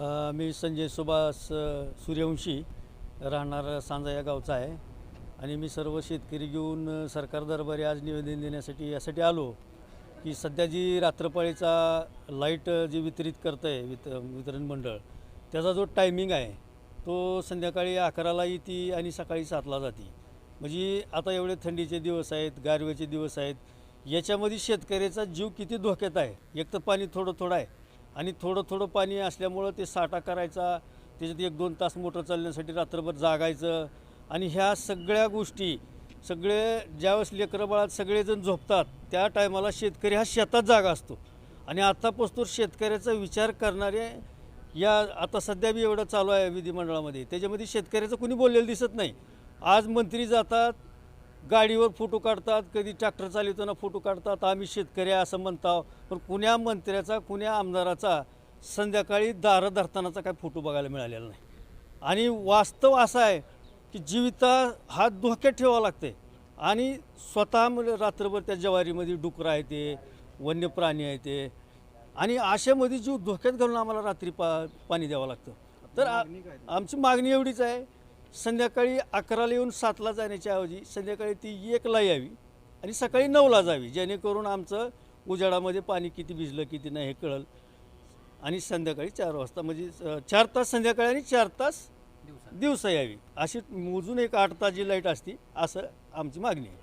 मी संजय सुभाष सूर्यवंशी राहणार सांजा या गावचा आहे. आणि मी सर्व शेतकरी घेऊन सरकार दरबारी आज निवेदन देण्यासाठी यासाठी आलो की सध्या जी रात्रपाळीचा लाइट जी वितरित करतं आहे वित वितरण मंडळ त्याचा जो टायमिंग आहे तो संध्याकाळी अकराला येते आणि सकाळी सातला जाते. म्हणजे आता एवढे थंडीचे दिवस आहेत गारवेचे दिवस आहेत याच्यामध्ये शेतकऱ्याचा जीव किती धोक्यात आहे? एक तर पाणी थोडं थोडं आहे आणि थोडं थोडं पाणी असल्यामुळं ते साठा करायचा त्याच्यात एक दोन तास मोटर चालण्यासाठी रात्रभर जागायचं आणि ह्या सगळ्या गोष्टी सगळे ज्यावेळेस लेकरं बाळात सगळेजण झोपतात त्या टायमाला शेतकरी हा शेतात जागा असतो. आणि आत्तापासून शेतकऱ्याचा विचार करणारे या आता सध्या बी एवढं चालू आहे विधिमंडळामध्ये त्याच्यामध्ये शेतकऱ्याचं कुणी बोललेलं दिसत नाही. आज मंत्री जातात गाडीवर फोटो काढतात कधी ट्रॅक्टर चालवताना फोटो काढतात आम्ही शेतकरी असं म्हणतो पण कुण्या मंत्र्याचा कुण्या आमदाराचा संध्याकाळी दारं धरतानाचा काय फोटो बघायला मिळालेला नाही. आणि वास्तव असं आहे की जीविता हा धोक्यात ठेवावा लागते आणि स्वतः म्हणजे रात्रभर त्या जवारीमध्ये डुकरं आहे ते वन्य प्राणी आहे ते. आणि अशामध्ये जीव धोक्यात घालून आम्हाला रात्री पा पाणी द्यावं लागतं. तर आमची मागणी एवढीच आहे संध्याकाळी अकराला येऊन सातला जाण्याच्या ऐवजी संध्याकाळी ती एकला यावी आणि सकाळी नऊला जावी जेणेकरून आमचं उजाडामध्ये पाणी किती भिजलं किती नाही हे कळल. आणि संध्याकाळी चार वाजता म्हणजे चार तास संध्याकाळी आणि चार तास दिवसा यावी. अशी मोजून एक आठ तास जी लाइट असती असं आमची मागणी आहे.